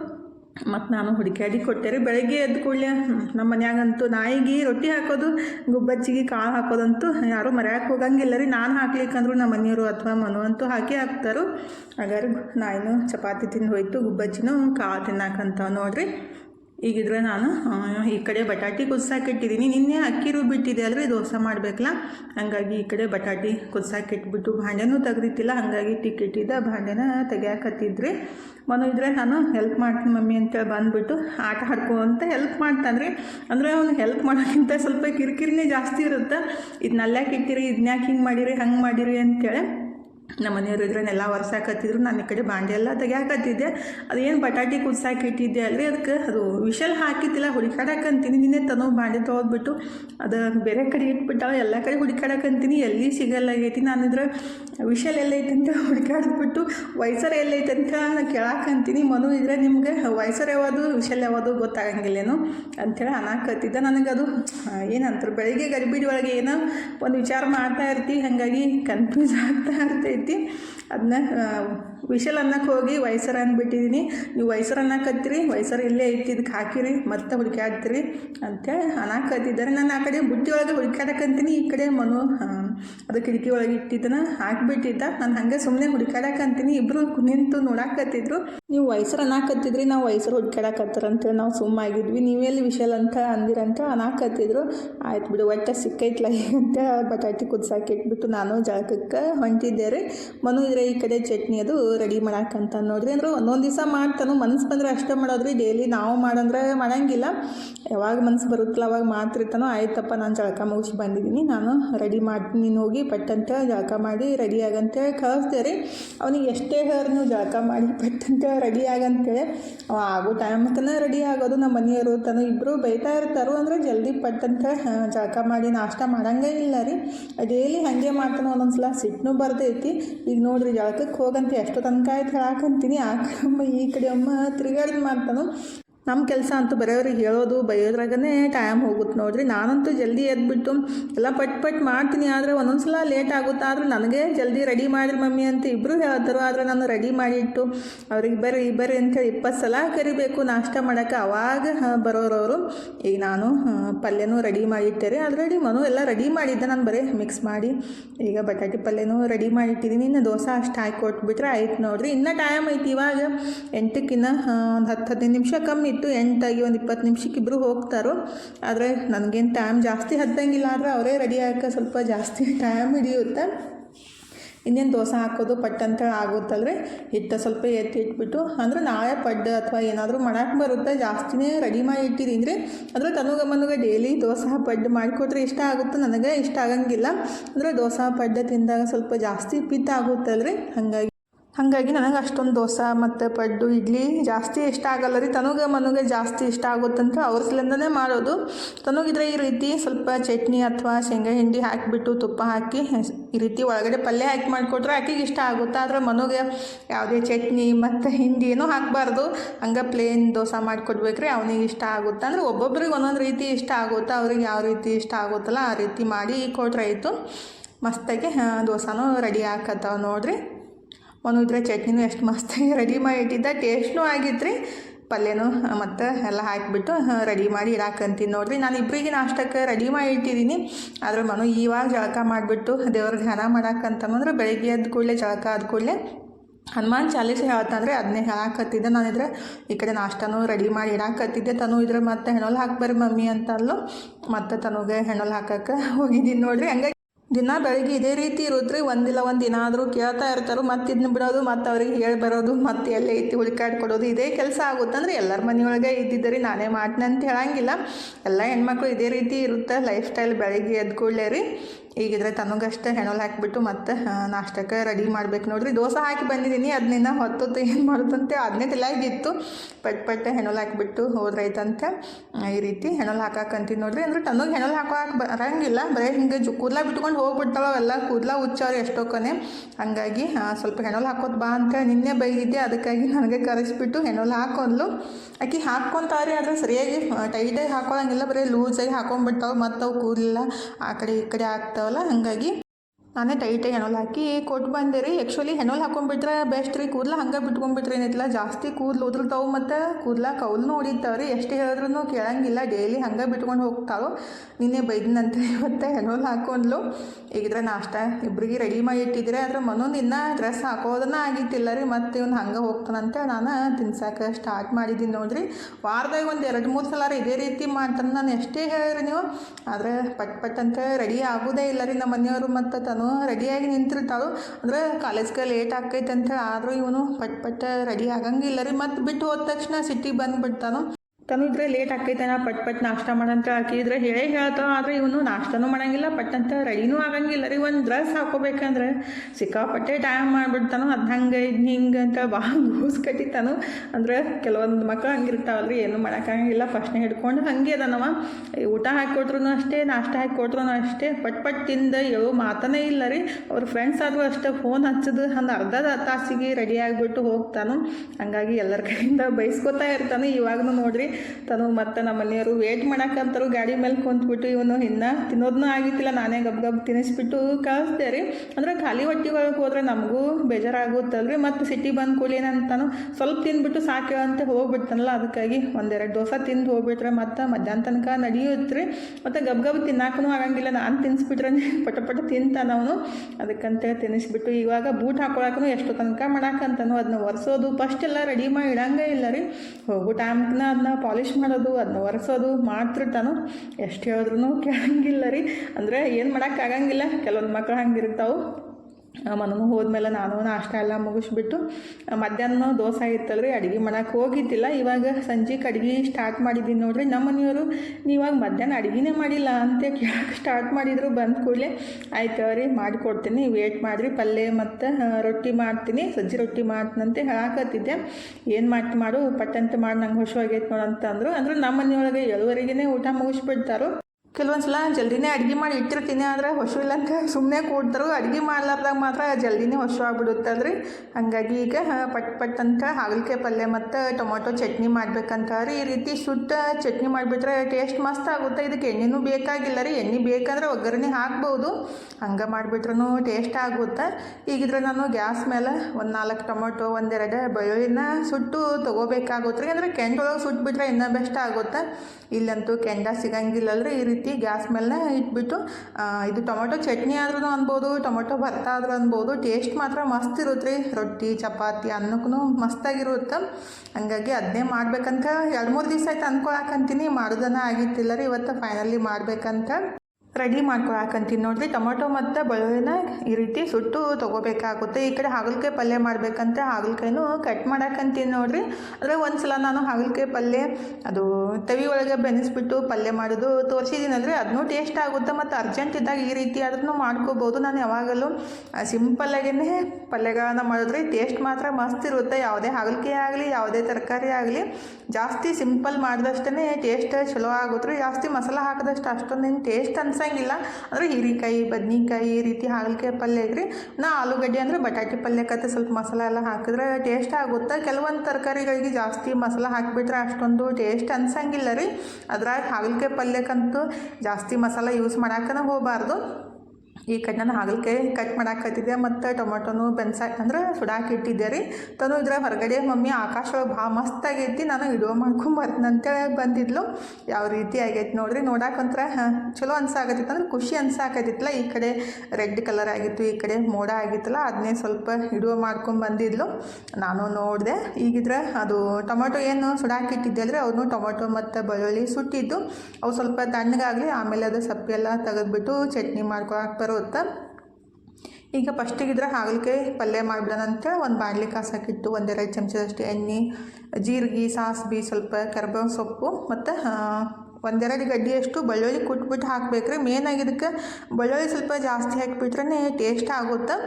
ಮತ್ತು ನಾನು ಹುಡುಕಾಡಿ ಕೊಟ್ಟೆ ರೀ ಬೆಳಗ್ಗೆ ಎದ್ದು ಕೂಡಲೇ ನಮ್ಮ ಮನ್ಯಾಗಂತೂ ನಾಯಿಗೆ ರೊಟ್ಟಿ ಹಾಕೋದು, ಗುಬ್ಬಚ್ಚಿಗೆ ಕಾಳು ಹಾಕೋದಂತೂ ಯಾರೂ ಮರ್ಯಾಕೆ ಹೋಗಂಗಿಲ್ಲ ರೀ ನಾನು ಹಾಕ್ಲಿಕ್ಕಂದ್ರೂ ನಮ್ಮ ಮನೆಯವರು ಅಥವಾ ಮನು ಅಂತೂ ಹಾಕಿ ಹಾಕ್ತಾರೋ. ಹಾಗಾದ್ರೆ ನಾಯಿನೂ ಚಪಾತಿ ತಿಂದು ಹೋಯ್ತು, ಗುಬ್ಬಚ್ಚಿನೂ ಕಾಳು ತಿನ್ನಾಕಂತ ನೋಡ್ರಿ. ಈಗಿದ್ರೆ ನಾನು ಈ ಕಡೆ ಬಟಾಟಿ ಕುದಿಸಾಕಿಟ್ಟಿದ್ದೀನಿ. ನಿನ್ನೆ ಅಕ್ಕಿ ರುಬ್ಬಿಟ್ಟಿದೆ ಅಲ್ರಿ ದೋಸೆ ಮಾಡಬೇಕಲ್ಲ? ಹಾಗಾಗಿ ಈ ಕಡೆ ಬಟಾಟಿ ಕುದಿಸಾಕಿಟ್ಬಿಟ್ಟು ಭಾಂಡೆನೂ ತೆಗ್ದಿತ್ತಿಲ್ಲ ಹಾಗಾಗಿ ಟಿಕ್ಕಿಟ್ಟಿದ್ದ ಭಾಂಡೆನ ತೆಗಿಯಾಕತ್ತಿದ್ರಿ. ಮನು ಇದ್ರೆ ನಾನು ಹೆಲ್ಪ್ ಮಾಡ್ತೀನಿ ಮಮ್ಮಿ ಅಂತೇಳಿ ಬಂದುಬಿಟ್ಟು ಆಟ ಆಡ್ಕೊಂತ ಹೆಲ್ಪ್ ಮಾಡ್ತಾನೆ ರೀ ಅಂದರೆ ಅವ್ನು ಹೆಲ್ಪ್ ಮಾಡೋಕ್ಕಿಂತ ಸ್ವಲ್ಪ ಕಿರಿಕಿರಿನೇ ಜಾಸ್ತಿ ಇರುತ್ತೆ. ಇದನ್ನೆಲ್ಲಾಕೆ ಇಟ್ಟಿರಿ, ಇದನ್ಯಾಕೆ ಹಿಂಗೆ ಮಾಡಿರಿ, ಹಂಗೆ ಮಾಡಿರಿ ಅಂತೇಳಿ ನಮ್ಮ ಮನೆಯವರು ಇದ್ರನ್ನೆಲ್ಲ ಒರ್ಸಾಕತ್ತಿದ್ರು ನಾನು ಈ ಕಡೆ ಬಾಂಡೆ ಎಲ್ಲ ತೆಗಿಯಾಕತ್ತಿದ್ದೆ ಅದೇನು ಬಟಾಟಿ ಕುದ್ಸಾಕಿ ಇಟ್ಟಿದ್ದೆ ಅಲ್ರಿ ಅದಕ್ಕೆ ಅದು ವಿಷಲ್ ಹಾಕಿದ್ದಿಲ್ಲ ಹುಡುಕಾಡಕ್ಕಂತೀನಿ ನಿನ್ನೆ ತನೋ ಬಾಂಡೆ ತೊಗೊದ್ಬಿಟ್ಟು ಅದು ಬೇರೆ ಕಡೆ ಇಟ್ಬಿಟ್ಟಾವ, ಎಲ್ಲ ಕಡೆ ಹುಡುಕಾಡಕ್ಕಂತೀನಿ ಎಲ್ಲಿ ಸಿಗಲ್ಲ ಸಿಗಲ್ಲಾಗೈತಿ? ನಾನಿದ್ರೆ ವಿಷಲ್ ಎಲ್ಲೈತಿ ಅಂತ ಹುಡುಕಾಡ್ಬಿಟ್ಟು ವಯಸ್ಸರ ಎಲ್ಲೈತಿ ಅಂತ ಕೇಳಾಕಂತೀನಿ ಮನು ಇದ್ರೆ ನಿಮ್ಗೆ ವಯಸ್ಸರ ಯಾವುದು, ವಿಷಲ್ ಯಾವುದು ಗೊತ್ತಾಗಂಗಿಲ್ಲೇನು? ಅಂಥೇಳಿ ಅನ್ನಕತ್ತಿದ್ದ ನನಗೆ ಅದು. ಏನಂತಾರೆ ಬೆಳಿಗ್ಗೆ ಗರ್ಭಿಡಿ ಒಳಗೆ ಏನೋ ಒಂದು ವಿಚಾರ ಮಾಡ್ತಾ ಇರ್ತೀವಿ ಹಾಗಾಗಿ ಕನ್ಫ್ಯೂಸ್ ಆಗ್ತಾ ಇರ್ತೈತಿ ಅದನ್ನ ವಿಷಲ್ ಅನ್ನಕ್ಕೆ ಹೋಗಿ ವಯಸ್ಸರ ಅಂದ್ಬಿಟ್ಟಿದ್ದೀನಿ ನೀವು ವಯಸ್ಸರ ಅನ್ನಕತ್ತೀರಿ ವಯಸ್ಸರ ಇಲ್ಲೇ ಐತಿ ಇದಕ್ಕೆ ಹಾಕಿರಿ, ಮತ್ತೆ ಹುಡುಕಾಡ್ತೀರಿ ಅಂತೇಳಿ ಅನ್ನಕತ್ತಿದ್ದಾರೆ ನಾನು ಆ ಕಡೆ ಬುಟ್ಟಿ ಒಳಗೆ ಹುಡುಕಾಡಕ್ಕಂತೀನಿ, ಈ ಕಡೆ ಮನು ಅದು ಕಿಟಕಿ ಒಳಗೆ ಇಟ್ಟಿದ್ದನ ಹಾಕಿಬಿಟ್ಟಿದ್ದ. ನಾನು ಹಂಗೆ ಸುಮ್ಮನೆ ಹುಡುಕಾಡಕ್ಕಂತೀನಿ. ಇಬ್ಬರು ನಿಂತು ನೋಡಾಕತ್ತಿದ್ರು. ನೀವು ವಯಸ್ಸರ ಅನ್ನಕತ್ತಿದ್ರಿ ನಾವು ವಯಸ್ಸರು ಹುಡುಕಾಡಕತ್ತಾರ ಅಂತೇಳಿ ನಾವು ಸುಮ್ಮಾಗಿದ್ವಿ. ನೀವೆಲ್ಲಿ ವಿಶಲ್ ಅಂತ ಅಂದಿರಂತ ಅನಾಕತ್ತಿದ್ರು ಆಯ್ತು ಬಿಡು, ಒಟ್ಟ ಸಿಕ್ಕೈತ್ಲ ಅಂತ ಬಟಾಟಿ ಕುದ್ಸಾಕಿಟ್ಬಿಟ್ಟು ನಾನು ಜಳಕಕ್ಕೆ ಹೊಂಟಿದ್ದೆ ರೀ. ಮನು ಇದ್ರೆ ಈ ಕಡೆ ಚಟ್ನಿ ಅದು ರೆಡಿ ಮಾಡಾಕಂತ ನೋಡ್ರಿ ಅಂದ್ರೆ ಒಂದೊಂದು ದಿವಸ ಮಾಡ್ತಾನು. ಮನ್ಸು ಬಂದ್ರೆ ಅಷ್ಟೇ ಮಾಡೋದ್ರಿ. ಡೈಲಿ ನಾವು ಮಾಡಂದ್ರೆ ಮಾಡೋಂಗಿಲ್ಲ. ಯಾವಾಗ ಮನ್ಸು ಬರುತ್ತಲ್ಲ ಅವಾಗ ಮಾತಿರ್ತಾನೋ ಆಯ್ತಪ್ಪ, ನಾನು ಜಳಕ ಮುಗಿಸಿ ಬಂದಿದ್ದೀನಿ ನಾನು ರೆಡಿ ಮಾಡ್ತೀನಿ. ನೀನು ಹೋಗಿ ಪಟ್ಟಂತ, ಜಳಕ ಮಾಡಿ ರೆಡಿ ಆಗಂತೇಳಿ ಕಳಿಸ್ದೆ ರೀ. ಅವನಿಗೆ ಎಷ್ಟೇ ಹೇಳಿ ನೀವು ಜಳಕ ಮಾಡಿ ಪಟ್ಟಂತ, ರೆಡಿ ಆಗಂತೇಳಿ ಅವ ಆಗೋ ಟೈಮ್ ತನಕ ರೆಡಿ ಆಗೋದು. ನಮ್ಮ ಮನೆಯವರು ತನ ಇಬ್ಬರು ಬೈತಾ ಇರ್ತಾರೋ. ಅಂದರೆ ಜಲ್ದಿ ಪಟ್ಟಂತ ಜಳಕ ಮಾಡಿ ನಾಷ್ಟ ಮಾಡಂಗೇ ಇಲ್ಲ ರೀ. ಡೈಲಿ ಹಾಗೆ ಮಾಡ್ತಾನೆ. ಒಂದೊಂದ್ಸಲ ಸಿಟ್ಟನು ಬರ್ತೈತಿ ಈಗ ನೋಡ್ರಿ ಜಳಕಕ್ಕೆ ಹೋಗಂತ ಎಷ್ಟು ತನಕ ಆಯ್ತು ಹೇಳಾಕಂತೀನಿ ಆ ಕಡೆ ಒಮ್ಮ ಈ ಕಡೆ ಅಮ್ಮ ತಿರುಗಾಡ್ದು ಮಾಡ್ತಾನು. ನಮ್ಮ ಕೆಲಸ ಅಂತೂ ಬರೆಯವ್ರಿಗೆ ಹೇಳೋದು ಬೈಯೋದ್ರಾಗನೇ ಟೈಮ್ ಹೋಗುತ್ತೆ ನೋಡ್ರಿ. ನಾನಂತೂ ಜಲ್ದಿ ಎದ್ಬಿಟ್ಟು ಎಲ್ಲ ಪಟ್ ಪಟ್ ಮಾಡ್ತೀನಿ. ಆದರೆ ಒಂದೊಂದು ಸಲ ಲೇಟ್ ಆಗುತ್ತೆ. ಆದರೂ ನನಗೆ ಜಲ್ದಿ ರೆಡಿ ಮಾಡಿರಿ ಮಮ್ಮಿ ಅಂತ ಇಬ್ಬರು ಹೇಳ್ತಾರೋ, ಆದರೆ ನಾನು ರೆಡಿ ಮಾಡಿಟ್ಟು ಅವ್ರಿಗೆ ಬರ್ರಿ ಬರ್ರಿ ಅಂತೇಳಿ ಇಪ್ಪತ್ತು ಸಲ ಕರಿಬೇಕು. ನಾಷ್ಟ ಮಾಡೋಕ್ಕೆ ಅವಾಗ ಬರೋರವರು. ಈಗ ನಾನು ಪಲ್ಯನೂ ರೆಡಿ ಮಾಡಿಟ್ಟೆ ಆಲ್ರೆಡಿ ಮನು ಎಲ್ಲ ರೆಡಿ ಮಾಡಿದ್ದೆ. ನಾನು ಬರೀ ಮಿಕ್ಸ್ ಮಾಡಿ. ಈಗ ಬಟಾಟೆ ಪಲ್ಯನೂ ರೆಡಿ ಮಾಡಿಟ್ಟಿದ್ದೀನಿ ಇನ್ನು ದೋಸೆ ಅಷ್ಟು ಹಾಕಿ ಕೊಟ್ಬಿಟ್ರೆ ಆಯ್ತು ನೋಡಿರಿ. ಇನ್ನೂ ಟೈಮ್ ಐತಿ ಇವಾಗ. ಎಂಟಕ್ಕಿನ್ನ ಒಂದು ಹತ್ತು, ಹದಿನೈದು ನಿಮಿಷ ಕಮ್ಮಿ ಇತ್ತು ಎಂಟಾಗಿ ಒಂದು ಇಪ್ಪತ್ತು ನಿಮಿಷಕ್ಕೆ ಇಬ್ಬರು ಹೋಗ್ತಾರೋ, ಆದರೆ ನನಗೇನು ಟೈಮ್ ಜಾಸ್ತಿ ಹತ್ತಂಗಿಲ್ಲ, ಆದರೆ ಅವರೇ ರೆಡಿ ಆಗಕ್ಕೆ ಸ್ವಲ್ಪ ಜಾಸ್ತಿ ಟೈಮ್ ಹಿಡಿಯುತ್ತೆ. ಇನ್ನೇನು ದೋಸೆ ಹಾಕೋದು, ಪಟ್ ಅಂತೇಳಿ ಆಗುತ್ತಲ್ರಿ? ಹಿಟ್ಟು ಸ್ವಲ್ಪ ಎತ್ತಿ ಇಟ್ಬಿಟ್ಟು, ಅಂದ್ರೆ ನಾಳೆ ಪಡ್ಡು ಅಥವಾ ಏನಾದರೂ ಮಾಡಕ್ಕೆ ಬರುತ್ತೆ, ಜಾಸ್ತಿನೇ ರೆಡಿ ಮಾಡಿ ಇಟ್ಟಿದ್ದೀನಿ ರೀ ಅಂದರೆ ತನಗ ಮನುಗ ಡೈಲಿ ದೋಸೆ ಪಡ್ಡು ಮಾಡಿಕೊಟ್ರೆ ಇಷ್ಟ ಆಗುತ್ತೆ, ನನಗೆ ಇಷ್ಟ ಆಗಂಗಿಲ್ಲ. ಅಂದರೆ ದೋಸೆ ಪಡ್ಡು ತಿಂದಾಗ ಸ್ವಲ್ಪ ಜಾಸ್ತಿ ಪಿತ್ತ ಆಗುತ್ತಲ್ರಿ? ಹಾಗಾಗಿ ಹಾಗಾಗಿ ನನಗೆ ಅಷ್ಟೊಂದು ದೋಸೆ ಮತ್ತು ಪಡ್ಡು, ಇಡ್ಲಿ ಜಾಸ್ತಿ ಇಷ್ಟ ಆಗಲ್ಲ ರೀ. ತನಗೆ ಮನಗೆ ಜಾಸ್ತಿ ಇಷ್ಟ ಆಗುತ್ತಂತ ಅವ್ರ ಸಲಿಂದನೇ ಮಾಡೋದು. ತನಗಿದ್ರೆ ಈ ರೀತಿ ಸ್ವಲ್ಪ ಚಟ್ನಿ ಅಥವಾ ಶೇಂಗಾ ಹಿಂಡಿ ಹಾಕಿಬಿಟ್ಟು ತುಪ್ಪ ಹಾಕಿ ಈ ರೀತಿ ಒಳಗಡೆ ಪಲ್ಯ ಹಾಕಿ ಮಾಡಿಕೊಟ್ರೆ ಆಕೆಗೆ ಇಷ್ಟ ಆಗುತ್ತೆ. ಆದರೆ ಮನಗೆ ಯಾವುದೇ ಚಟ್ನಿ ಮತ್ತು ಹಿಂಡಿ ಏನೂ ಹಾಕಬಾರ್ದು. ಹಂಗೆ ಪ್ಲೇನ್ ದೋಸೆ ಮಾಡಿಕೊಡ್ಬೇಕ್ರಿ, ಅವನಿಗೆ ಇಷ್ಟ ಆಗುತ್ತೆ. ಅಂದರೆ ಒಬ್ಬೊಬ್ರಿಗೆ ಒಂದೊಂದು ರೀತಿ ಇಷ್ಟ ಆಗುತ್ತೆ, ಅವ್ರಿಗೆ ಯಾವ ರೀತಿ ಇಷ್ಟ ಆಗುತ್ತಲ್ಲ ಆ ರೀತಿ ಮಾಡಿ ಕೊಟ್ರೆ ಆಯಿತು. ಮಸ್ತಾಗಿ ದೋಸೆನೂ ರೆಡಿ ಹಾಕತ್ತಾವ ನೋಡಿರಿ. ಒಂದು ಇದ್ರೆ ಚಟ್ನಿನೂ ಎಷ್ಟು ಮಸ್ತ್ ರೆಡಿ ಮಾಡಿ ಇಟ್ಟಿದ್ದ. ಟೇಸ್ಟ್ನೂ ಆಗಿತ್ತು ಪಲ್ಯನೂ ಮತ್ತು ಎಲ್ಲ ಹಾಕಿಬಿಟ್ಟು ರೆಡಿ ಮಾಡಿ ಇಡಾಕಂತೀನಿ ನೋಡಿರಿ. ನಾನು ಇಬ್ಬರಿಗೆ ನಾಷ್ಟಕ್ಕೆ ರೆಡಿ ಮಾಡಿ ಇಟ್ಟಿದ್ದೀನಿ. ಆದರೆ ಮನು ಇವಾಗ ಜಳಕ ಮಾಡಿಬಿಟ್ಟು ದೇವ್ರ ಧ್ಯಾನ ಮಾಡಾಕಂತಂದ್ರೆ ಬೆಳಿಗ್ಗೆ ಎದ್ದ ಕೂಡಲೇ ಜಳಕ ಆದ ಕೂಡಲೇ ಹನುಮಾನ್ ಚಾಲೀಸ ಹೇಳ್ತಂದ್ರೆ ಅದನ್ನೇ ಹೇಳಾಕತ್ತಿದ್ದೆ ಇದ್ರೆ. ಈ ಕಡೆ ನಾಷ್ಟನೂ ರೆಡಿ ಮಾಡಿ ಇಡಾಕತ್ತಿದ್ದೆ. ತನು ಇದ್ರೆ ಮತ್ತೆ ಹೆಣಲ್ ಹಾಕ್ಬಾರಿ ಮಮ್ಮಿ ಅಂತಲ್ಲೂ ಮತ್ತೆ ತನುಗೆ ಹೆಣಲ್ ಹಾಕಕ್ಕೆ ಹೋಗಿದ್ದೀನಿ ನೋಡಿರಿ. ಹಂಗಾಗಿ ದಿನ ಬೆಳಗ್ಗೆ ಇದೇ ರೀತಿ ಇರುತ್ತೆ ಒಂದಿಲ್ಲ, ಒಂದು ದಿನ ಆದರೂ ಕೇಳ್ತಾ ಇರ್ತಾರೆ. ಮತ್ತೆ ಇದನ್ನ ಬಿಡೋದು, ಮತ್ತು ಅವ್ರಿಗೆ ಹೇಳಿ ಬರೋದು, ಮತ್ತೆ ಎಲ್ಲೇ ಐತಿ ಹುಡುಕಾಡಿ ಕೊಡೋದು, ಇದೇ ಕೆಲಸ ಆಗುತ್ತೆ. ಅಂದ್ರೆ ಎಲ್ಲರ ಮನೆಯೊಳಗೆ ಇದ್ದಿದ್ದರೆ ನಾನೇ ಮಾಡ್ತೀನಿ ಅಂತ ಹೇಳಂಗಿಲ್ಲ. ಎಲ್ಲ ಹೆಣ್ಮಕ್ಳು ಇದೇ ರೀತಿ ಇರುತ್ತೆ. ಲೈಫ್ ಸ್ಟೈಲ್ ಬೆಳಗ್ಗೆ ಎದ್ದು ರೀ. ಈಗಿದ್ರೆ ತನಗಷ್ಟೇ ಹೆಣಲ್ ಹಾಕಿಬಿಟ್ಟು ಮತ್ತೆ ನಾಷ್ಟಕ್ಕೆ ರೆಡಿ ಮಾಡ್ಬೇಕು ನೋಡ್ರಿ. ದೋಸೆ ಹಾಕಿ ಬಂದಿದ್ದೀನಿ ಅದನ್ನ ಹೊತ್ತೊತ್ತು ಏನು ಮಾಡುತ್ತಂತೆ ಅದನ್ನೇ ತಲೆಯಾಗಿತ್ತು ಪಟ್ ಪಟ್ ಹೆಣಲ್ ಹಾಕಿಬಿಟ್ಟು ಹೋದ್ರೈತಂತೆ ಈ ರೀತಿ ಹೆಣಲ್ ಹಾಕಾಕಂತೀನಿ ನೋಡ್ರಿ. ಅಂದ್ರೆ ತನಗೆ ಹೆಣಲ್ ಹಾಕೋಕೆ ಬರಂಗಿಲ್ಲ, ಬರೀ ಹಿಂಗೆ ಜು ಕೂದಲ ಬಿಟ್ಕೊಂಡು ಹೋಗ್ಬಿಡ್ತಾವ ಅವೆಲ್ಲ, ಕೂದಲ ಹುಚ್ಚವ್ರು ಎಷ್ಟೋ ಹಂಗಾಗಿ ಸ್ವಲ್ಪ ಹೆಣಲ್ ಹಾಕೋದು ಬಾ ಅಂತ ನಿನ್ನೆ ಬೈದಿದ್ದೆ, ಅದಕ್ಕಾಗಿ ನನಗೆ ಕರೆಸ್ಬಿಟ್ಟು ಹೆಣಲ್ ಹಾಕೊಂಡ್ಲು ಅಕ್ಕಿ ಹಾಕ್ಕೊಂತಾರೆ ಆದರೆ ಸರಿಯಾಗಿ ಟೈಟಾಗಿ ಹಾಕೊಳ್ಳಂಗಿಲ್ಲ ಬರೀ ಲೂಸಾಗಿ ಹಾಕೊಂಡ್ಬಿಡ್ತಾವೆ ಮತ್ತು ಅವು ಕೂದಲಿಲ್ಲ, ಆ ಕಡೆ ಈ ಕಡೆ ಆಗ್ತಾವಲ್ಲ ಹಾಗಾಗಿ ನಾನೇ ಟೈಟಾಗಿ ಹೆಣೋಲ್ ಹಾಕಿ ಕೊಟ್ಟು ಬಂದೆ ರೀ ಆ್ಯಕ್ಚುಲಿ ಹೆಣೋಲ್ ಹಾಕೊಂಡ್ಬಿಟ್ರೆ ಬೆಸ್ಟ್ ರೀ. ಕೂದಲ ಹಂಗೆ ಬಿಟ್ಕೊಂಡ್ಬಿಟ್ರೆ ಏನಿಲ್ಲ ಜಾಸ್ತಿ ಕೂದಲು ಉದುರ್ತಾವೆ ಮತ್ತು ಕೂದಲ ಕೌಲ್ನೂ ಹೊಡಿತಾವೆ ರೀ ಎಷ್ಟು ಹೇಳಿದ್ರೂ ಕೇಳಂಗಿಲ್ಲ ಡೈಲಿ ಹಂಗೆ ಬಿಟ್ಕೊಂಡು ಹೋಗ್ತಾವೆ ನಿನ್ನೆ ಬೈದಿನಂತ ಇವತ್ತೆ ಹೆಣೋಲ್ ಹಾಕೊಂಡ್ಲು. ಈಗಿದ್ರೆ ನಾಷ್ಟ ಇಬ್ಬರಿಗೆ ರೆಡಿ ಮಾಡಿ ಇಟ್ಟಿದ್ರೆ ಆದ್ರೆ ಮನೊಂದು ಇನ್ನೂ ಡ್ರೆಸ್ ಹಾಕೋದನ್ನ ಆಗಿತ್ತಿಲ್ಲ ರೀ. ಮತ್ತು ಇವ್ನು ಹಂಗೆ ಹೋಗ್ತಾನಂತ ನಾನು ತಿನ್ಸಕ್ಕೆ ಸ್ಟಾರ್ಟ್ ಮಾಡಿದ್ದೀನಿ ನೋಡ್ರಿ. ವಾರದಾಗ ಒಂದು ಎರಡು ಮೂರು ಸಲ ಇದೇ ರೀತಿ ಮಾಡ್ತಾನೆ ನಾನು ಎಷ್ಟೇ ಹೇಳಿರಿ ನೀವು. ಆದರೆ ಪಟ್ ಪಟ್ ಅಂತ ರೆಡಿ ಆಗೋದೇ ಇಲ್ಲ ರೀ ನಮ್ಮ ಮನೆಯವರು ಮತ್ತು ತನು ರೆಡಿಯಾಗಿ ನಿಂತಿರ್ತಾಳು. ಅಂದ್ರೆ ಕಾಲೇಜ್ಗೆ ಲೇಟ್ ಆಕೈತೆ ಅಂತ ಆದರೂ ಇವನು ಪಟ್ ಪಟ್ ರೆಡಿ ಆಗಂಗಿಲ್ಲ ರೀ. ಮತ್ತು ಬಿಟ್ಟು ಹೋದ ತಕ್ಷಣ ಸಿಟ್ಟಿಗೆ ಬಂದುಬಿಡ್ತಾನು. ತನು ಇದ್ರೆ ಲೇಟ್ ಆಕೈತನ ಪಟ್ ಪಟ್ ನಾಷ್ಟ ಮಾಡಂತ ಹಾಕಿದ್ರೆ ಹೇಳೇ ಹೇಳ್ತಾವ, ಆದ್ರೆ ಇವನು ನಾಷ್ಟನೂ ಮಾಡಂಗಿಲ್ಲ, ಪಟ್ ಅಂತ ರೆಡಿನೂ ಆಗಂಗಿಲ್ಲ ರೀ. ಒಂದು ಡ್ರೆಸ್ ಹಾಕೋಬೇಕಂದ್ರೆ ಸಿಕ್ಕಾಪಟ್ಟೆ ಟೈಮ್ ಮಾಡಿಬಿಡ್ತಾನು, ಅದು ಹಂಗೆ, ಇದು ಹಿಂಗೆ ಅಂತ ಭಾಳ ಗೂಸ್ ಕಟ್ಟಿತಾನು. ಅಂದ್ರೆ ಕೆಲವೊಂದು ಮಕ್ಕಳು ಹಂಗಿರ್ತಾವಲ್ರಿ, ಏನು ಮಾಡೋಕ್ಕಾಗಂಗಿಲ್ಲ. ಫಸ್ಟ್ನೇ ಹಿಡ್ಕೊಂಡು ಹಂಗೆ ಅದನವ. ಊಟ ಹಾಕಿಕೊಟ್ರು ಅಷ್ಟೇ, ನಾಷ್ಟ ಹಾಕಿಕೊಟ್ರು ಅಷ್ಟೇ. ಪಟ್ ಪಟ್ ತಿಂದ ಯಾವ ಮಾತನೇ ಇಲ್ಲ ರೀ. ಅವ್ರ ಫ್ರೆಂಡ್ಸ್ ಆದರೂ ಅಷ್ಟೇ ಫೋನ್ ಹಚ್ಚದು, ಒಂದು ಅರ್ಧ ತಾಸಿಗೆ ರೆಡಿ ಆಗಿಬಿಟ್ಟು ಹೋಗ್ತಾನು. ಹಂಗಾಗಿ ಎಲ್ಲರ ಕಡೆಯಿಂದ ಬೈಸ್ಕೊತಾ ಇರ್ತಾನೆ ಇವಾಗ ನೋಡ್ರಿ. ತನು ಮತ್ತೆ ನಮ್ಮ ಮನೆಯವರು ವೇಟ್ ಮಾಡಕ್ಕಂತರು ಗಾಡಿ ಮೇಲೆ ಕುಂತ್ಬಿಟ್ಟು, ಇವನು ಇನ್ನೂ ತಿನ್ನೋದನ್ನೂ ಆಗಿತ್ತಿಲ್ಲ, ನಾನೇ ಗಬ್ ಗಬ್ ತಿನ್ನಿಸ್ಬಿಟ್ಟು ಕಳಿಸ್ದೆ ರೀ. ಅಂದ್ರೆ ಖಾಲಿ ಹೊಟ್ಟೆ ಒಳಗೆ ಹೋದ್ರೆ ನಮಗೂ ಬೇಜಾರಾಗುತ್ತಲ್ರಿ, ಮತ್ತು ಸಿಟಿ ಬಂದು ಕೂಲೇನಂತಾನು ಸ್ವಲ್ಪ ತಿಂದ್ಬಿಟ್ಟು ಸಾಕು ಅಂತ ಹೋಗ್ಬಿಡ್ತಾನಲ್ಲ, ಅದಕ್ಕಾಗಿ ಒಂದೆರಡು ದೋಸೆ ತಿಂದು ಹೋಗ್ಬಿಟ್ರೆ ಮತ್ತೆ ಮಧ್ಯಾಹ್ನ ತನಕ ನಡೆಯುತ್ತೆ ರೀ ಮತ್ತು ಗಬ್ ಗಬ್ ತಿನ್ನಾಕೂ ಆಗಂಗಿಲ್ಲ, ನಾನು ತಿನ್ನಿಸ್ಬಿಟ್ರೆ ಪಟ ಪಟ ತಿಂತಾನ ಅವನು. ಅದಕ್ಕಂತ ತಿನ್ನಿಸ್ಬಿಟ್ಟು, ಇವಾಗ ಬೂಟ್ ಹಾಕೊಳಕ್ಕೂ ಎಷ್ಟು ತನಕ ಮಾಡಾಕಂತಾನು ಅದನ್ನ ಒರೆಸೋದು ಫಸ್ಟ್ ಎಲ್ಲ ರೆಡಿ ಮಾಡಿ ಇಡಂಗೇ ಇಲ್ಲ ರೀ. ಹೋಗೋ ಟೈಮ್ನ ಅದನ್ನ ಪಾಲಿಷ್ ಮಾಡೋದು ಅದನ್ನ ಒರೆಸೋದು ಮಾಡ್ತಿರ್ತಾನು ಎಷ್ಟು ಹೇಳಿದ್ರು ಕೇಳಂಗಿಲ್ಲ ರೀ. ಅಂದರೆ ಏನು ಮಾಡೋಕ್ಕಾಗಂಗಿಲ್ಲ ಕೆಲವೊಂದು ಮಕ್ಳು ಹಂಗಿರ್ತಾವೆ ಮನೂ ಹೋದ್ಮೇಲೆ ನಾನು ನಾಷ್ಟ ಎಲ್ಲ ಮುಗಿಸ್ಬಿಟ್ಟು ಮಧ್ಯಾಹ್ನ ದೋಸೆ ಇತ್ತಲ್ಲ ರೀ ಅಡುಗೆ ಮಾಡೋಕೆ ಹೋಗಿದ್ದಿಲ್ಲ. ಇವಾಗ ಸಂಜೆಗೆ ಅಡುಗೆ ಸ್ಟಾರ್ಟ್ ಮಾಡಿದ್ದೀನಿ ನೋಡ್ರಿ. ನಮ್ಮ ಮನೆಯವರು, ನೀವಾಗ ಮಧ್ಯಾಹ್ನ ಅಡುಗೆನೇ ಮಾಡಿಲ್ಲ ಅಂತ ಕೇಳಕ್ಕೆ ಸ್ಟಾರ್ಟ್ ಮಾಡಿದ್ರು. ಬಂದ ಕೂಡಲೇ, ಆಯ್ತು ರೀ ಮಾಡಿಕೊಡ್ತೀನಿ ವೇಟ್ ಮಾಡಿರಿ. ಪಲ್ಯ ಮತ್ತು ರೊಟ್ಟಿ ಮಾಡ್ತೀನಿ. ಸಜ್ಜಿ ರೊಟ್ಟಿ ಮಾಡ್ತೀನಂತೆ ಹೇಳಾಕತ್ತಿದ್ದೆ ಏನು ಮಾಡ್ತಿ ಮಾಡು, ಪಟ್ಟಂತ ಮಾಡಿ, ನಂಗೆ ಹೊಶವಾಗೈತೆ ನೋಡು ಅಂತಂದರು ಅಂದ್ರೆ. ನಮ್ಮ ಮನೆಯೊಳಗೆ ಎಳುವರೆಗೇ ಊಟ ಮುಗಿಸ್ಬಿಡ್ತಾರೋ. ಕೆಲವೊಂದು ಸಲ ಜಲ್ದಿನೇ ಅಡುಗೆ ಮಾಡಿ ಇಟ್ಟಿರ್ತೀನಿ, ಆದರೆ ಅಂತ ಸುಮ್ಮನೆ ಕೂಡ್ತಾರೆ, ಅಡುಗೆ ಮಾಡ್ಲಾರ್ದಾಗ ಮಾತ್ರ ಜಲ್ದಿನೇ ಆಗ್ಬಿಡುತ್ತಲ್ರಿ ಹಾಗಾಗಿ ಈಗ ಪಟ್ ಪಟ್ ಅಂತ ಹಾಗಲಕಾಯಿ ಪಲ್ಯ ಮತ್ತು ಟೊಮೊಟೊ ಚಟ್ನಿ ಮಾಡ್ಬೇಕಂತ ರೀ. ಈ ರೀತಿ ಸುಟ್ಟ ಚಟ್ನಿ ಮಾಡಿಬಿಟ್ರೆ ಟೇಸ್ಟ್ ಮಸ್ತ್ ಆಗುತ್ತೆ. ಇದಕ್ಕೆ ಎಣ್ಣೆನೂ ಬೇಕಾಗಿಲ್ಲ ರೀ. ಎಣ್ಣೆ ಬೇಕಂದ್ರೆ ಒಗ್ಗರಣೆ ಹಾಕ್ಬೋದು. ಹಂಗೆ ಮಾಡಿಬಿಟ್ರೂ ಟೇಸ್ಟ್ ಆಗುತ್ತೆ. ಈಗಿದ್ರೆ ನಾನು ಗ್ಯಾಸ್ ಮೇಲೆ ಒಂದು ನಾಲ್ಕು ಟೊಮೊಟೊ, ಒಂದೆರಡು ಬೆಳ್ಳುಳ್ಳಿನ ಸುಟ್ಟು ತೊಗೋಬೇಕಾಗುತ್ತೆ ರೀ. ಅಂದರೆ ಕೆಂಡೊಳಗೆ ಸುಟ್ಬಿಟ್ರೆ ಇನ್ನೂ ಬೆಸ್ಟ್ ಆಗುತ್ತೆ. ಇಲ್ಲಂತೂ ಕೆಂಡ ಸಿಗಂಗಿಲ್ಲಲ್ರಿ. ಈ ರೀತಿ ಗ್ಯಾಸ್ ಮೇಲೆ ಇಟ್ಬಿಟ್ಟು ಇದು ಟೊಮೊಟೊ ಚಟ್ನಿ ಆದ್ರೂ ಅನ್ಬೋದು, ಟೊಮೊಟೊ ಭತ್ತ ಆದ್ರೂ ಅನ್ಬೋದು, ಟೇಸ್ಟ್ ಮಾತ್ರ ಮಸ್ತ್ ಇರುತ್ತೆ ರೀ ರೊಟ್ಟಿ, ಚಪಾತಿ ಅನ್ನಕ್ಕೂ ಮಸ್ತಾಗಿರುತ್ತೆ. ಹಂಗಾಗಿ ಅದನ್ನೇ ಮಾಡ್ಬೇಕಂತ ಎರಡು ಮೂರು ದಿವಸ ಆಯ್ತು ಅನ್ಕೊಳಕಂತೀನಿ. ಮಾಡೋದನ್ನ ಆಗಿತ್ತಿಲ್ಲ ರೀ, ಇವತ್ತು ಫೈನಲಿ ಮಾಡ್ಬೇಕಂತ. ರೆಡಿ ಮಾಡ್ಕೊಳಕಂತೀನಿ. ನೋಡಿರಿ ಟೊಮೊಟೊ ಮತ್ತು ಬೆಳ್ಳುಳ್ಳಿನ ಈ ರೀತಿ ಸುಟ್ಟು ತೊಗೋಬೇಕಾಗುತ್ತೆ. ಈ ಕಡೆ ಹಾಗಲಕಾಯಿ ಪಲ್ಯ ಮಾಡಬೇಕಂತೆ ಹಾಗಲಕಾಯಿನೂ ಕಟ್ ಮಾಡಾಕಂತೀನಿ ನೋಡಿರಿ. ಅಂದರೆ ಒಂದು ಸಲ ನಾನು ಹಾಗಲಕಾಯಿ ಪಲ್ಯ, ಅದು ತವಿ ಒಳಗೆ ಬೆನಿಸ್ಬಿಟ್ಟು ಪಲ್ಯ ಮಾಡೋದು ತೋರಿಸಿದ್ದೀನಂದ್ರೆ ಅದನ್ನೂ ಟೇಸ್ಟ್ ಆಗುತ್ತೆ. ಮತ್ತು ಅರ್ಜೆಂಟ್ ಇದ್ದಾಗ ಈ ರೀತಿ ಆದ್ರೂ ಮಾಡ್ಕೋಬೋದು. ನಾನು ಯಾವಾಗಲೂ ಸಿಂಪಲ್ಲಾಗೇ ಪಲ್ಯಗಳನ್ನು ಮಾಡಿದ್ರೆ ಟೇಸ್ಟ್ ಮಾತ್ರ ಮಸ್ತ್ ಇರುತ್ತೆ. ಯಾವುದೇ ಹಾಗಲಕಾಯಿ ಆಗಲಿ, ಯಾವುದೇ ತರಕಾರಿ ಆಗಲಿ, ಜಾಸ್ತಿ ಸಿಂಪಲ್ ಮಾಡಿದಷ್ಟೇ ಟೇಸ್ಟ್ ಚಲೋ ಆಗುತ್ತೆ. ಜಾಸ್ತಿ ಮಸಾಲ ಹಾಕಿದಷ್ಟು ಅಷ್ಟೊಂದೇನು ಟೇಸ್ಟ್ ಅನ್ಸಂಗಿಲ್ಲ. ಅಂದರೆ ಹೀರೆಕಾಯಿ, ಬದ್ನಿಕಾಯಿ, ಈ ರೀತಿ ಹಾಗಲಕಾಯಿ ಪಲ್ಯ ರೀ ನಾ ಆಲೂಗಡ್ಡೆ ಅಂದರೆ ಬಟಾಟೆ ಪಲ್ಯಕ್ಕಂತ ಸ್ವಲ್ಪ ಮಸಾಲ ಎಲ್ಲ ಹಾಕಿದ್ರೆ ಟೇಸ್ಟ್ ಆಗುತ್ತೆ. ಕೆಲವೊಂದು ತರಕಾರಿಗಳಿಗೆ ಜಾಸ್ತಿ ಮಸಾಲ ಹಾಕಿಬಿಟ್ರೆ ಅಷ್ಟೊಂದು ಟೇಸ್ಟ್ ಅನ್ಸಂಗಿಲ್ಲ ರೀ. ಅದ್ರಾಗ ಹಾಗಲಕಾಯಿ ಪಲ್ಯಕ್ಕಂತೂ ಜಾಸ್ತಿ ಮಸಾಲ ಯೂಸ್ ಮಾಡಕ್ಕನ ಹೋಗಬಾರ್ದು. ಈ ಕಡೆ ನಾನು ಹಾಗಲಕಾಯಿ ಕಟ್ ಮಾಡಾಕತ್ತಿದ್ದೆ ಮತ್ತು ಟೊಮೊಟೊನು ಬೆನ್ಸಾ ಅಂದ್ರೆ ಸುಡಾಕಿ ಇಟ್ಟಿದ್ದೆ ರೀ. ತನು ಇದ್ರ ಹೊರಗಡೆ ಮಮ್ಮಿ ಆಕಾಶ ಭಾಳ ಮಸ್ತ್ ಆಗೈತಿ, ನಾನು ವಿಡಿಯೋ ಮಾಡ್ಕೊಂಬರ್ತೀನಿ ಅಂತೇಳಿ ಬಂದಿದ್ಲು. ಯಾವ ರೀತಿ ಆಗೈತಿ ನೋಡ್ರಿ ನೋಡಾಕಂತ್ರ ಚಲೋ ಅನ್ಸಾಕತ್ತಿತ್ತು ಅಂದ್ರೆ ಖುಷಿ ಅನ್ಸಾಕತ್ತಿತ್ತಲ್ಲ ಈ ಕಡೆ ರೆಡ್ ಕಲರ್ ಆಗಿತ್ತು, ಈ ಕಡೆ ಮೋಡ ಆಗಿತ್ತಲ್ಲ ಅದನ್ನೇ ಸ್ವಲ್ಪ ವಿಡಿಯೋ ಮಾಡ್ಕೊಂಡು ಬಂದಿದ್ಲು. ನಾನು ನೋಡಿದೆ, ಈಗಿದ್ರೆ ಅದು ಟೊಮೊಟೊ ಏನು ಸುಡಾಕಿ ಇಟ್ಟಿದ್ದೆ ಅಂದರೆ ಅವನು ಟೊಮೊಟೊ ಮತ್ತು ಬೆಳ್ಳುಳ್ಳಿ ಸುಟ್ಟಿದ್ದು. ಅವು ಸ್ವಲ್ಪ ತಣ್ಣಗಾಗಲಿ, ಆಮೇಲೆ ಅದು ಸಪ್ಪೆಲ್ಲ ತೆಗೆದ್ಬಿಟ್ಟು ಚಟ್ನಿ ಮಾಡ್ಕೊಳಕ್ಕೆ ಬರುತ್ತೆ ಈಗ ಫಸ್ಟಿಗಿದ್ರೆ ಹಾಗಲಕಾಯಿ ಪಲ್ಯ ಮಾಡಿಬಿಡೋಣ ಅಂತೇಳಿ ಒಂದು ಬಾಣಲಿ ಹಾಕಿತ್ತು ಒಂದೆರಡು ಚಮಚದಷ್ಟು ಎಣ್ಣೆ, ಜೀರಿಗೆ, ಸಾಸ್ಬಿ, ಸ್ವಲ್ಪ ಕರ್ಬೇವು ಸೊಪ್ಪು ಮತ್ತು ಒಂದೆರಡು ಗಡ್ಡಿಯಷ್ಟು ಬೆಳ್ಳುಳ್ಳಿ ಕುಟ್ಬಿಟ್ಟು ಹಾಕ್ಬೇಕು ರೀ ಮೇನಾಗಿ ಇದಕ್ಕೆ ಬೆಳ್ಳುಳ್ಳಿ ಸ್ವಲ್ಪ ಜಾಸ್ತಿ ಹಾಕಿಬಿಟ್ರೆ ಟೇಸ್ಟ್ ಆಗುತ್ತೆ?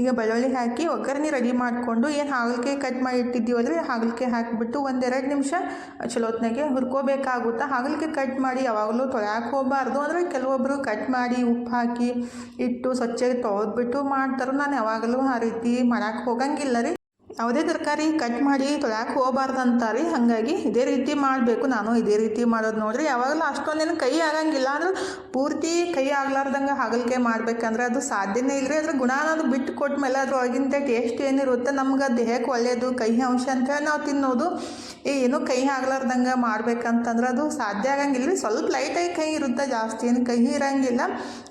ಈಗ ಬೆಳ್ಳುಳ್ಳಿ ಹಾಕಿ ಒಗ್ಗರಣೆ ರೆಡಿ ಮಾಡಿಕೊಂಡು ಏನು ಹಾಗಲಕಾಯಿ ಕಟ್ ಮಾಡಿ ಇಟ್ಟಿದ್ದೀವಲ್ರಿ ಹಾಗಲಕಾಯಿ ಹಾಕಿಬಿಟ್ಟು ಒಂದೆರಡು ನಿಮಿಷ ಚಲೋತ್ನಾಗೆ ಹುರ್ಕೋಬೇಕಾಗುತ್ತೆ? ಹಾಗಲಕಾಯಿ ಕಟ್ ಮಾಡಿ ಯಾವಾಗಲೂ ತೊಳ್ಯಾಕೆ ಹೋಗಬಾರ್ದು. ಅಂದರೆ ಕೆಲವೊಬ್ಬರು ಕಟ್ ಮಾಡಿ ಉಪ್ಪು ಹಾಕಿ ಇಟ್ಟು ಸ್ವಚ್ಛಗೆ ತೊಳೆದ್ಬಿಟ್ಟು ಮಾಡ್ತಾರೆ. ನಾನು ಯಾವಾಗಲೂ ಆ ರೀತಿ ಮಾಡಕ್ಕೆ ಹೋಗಂಗಿಲ್ಲ ರೀ. ಯಾವುದೇ ತರಕಾರಿ ಕಟ್ ಮಾಡಿ ತೊಳ್ಯಾಕೆ ಹೋಗಬಾರ್ದು ಅಂತಾರೆ ಹಾಗಾಗಿ ಇದೇ ರೀತಿ ಮಾಡಬೇಕು. ನಾನು ಇದೇ ರೀತಿ ಮಾಡೋದು ನೋಡ್ರಿ. ಯಾವಾಗಲೂ ಅಷ್ಟೊಂದೇನು ಕೈ ಆಗಂಗಿಲ್ಲ. ಅಂದ್ರೆ ಪೂರ್ತಿ ಕೈ ಆಗ್ಲಾರ್ದಂಗೆ ಹಾಗಲಕಾಯಿ ಮಾಡಬೇಕಂದ್ರೆ ಅದು ಸಾಧ್ಯನೇ ಇಲ್ಲ ರೀ ಅದ್ರ ಗುಣ ಅನ್ನೋದು ಬಿಟ್ಟು ಕೊಟ್ಟ ಮೇಲೆ ಒಳಗಿಂತ ಟೇಸ್ಟ್ ಏನಿರುತ್ತೆ, ನಮ್ಗೆ ದೇಹಕ್ಕೆ ಒಳ್ಳೆಯದು ಕಹಿ ಅಂಶ ಅಂತೇಳಿ ನಾವು ತಿನ್ನೋದು. ಏನು ಕೈ ಆಗ್ಲಾರ್ದಂಗೆ ಮಾಡ್ಬೇಕಂತಂದ್ರೆ ಅದು ಸಾಧ್ಯ ಆಗಂಗಿಲ್ಲ ರೀ ಸ್ವಲ್ಪ ಲೈಟಾಗಿ ಕೈ ಇರುತ್ತೆ. ಜಾಸ್ತಿ ಏನು ಕಹಿ ಇರಂಗಿಲ್ಲ.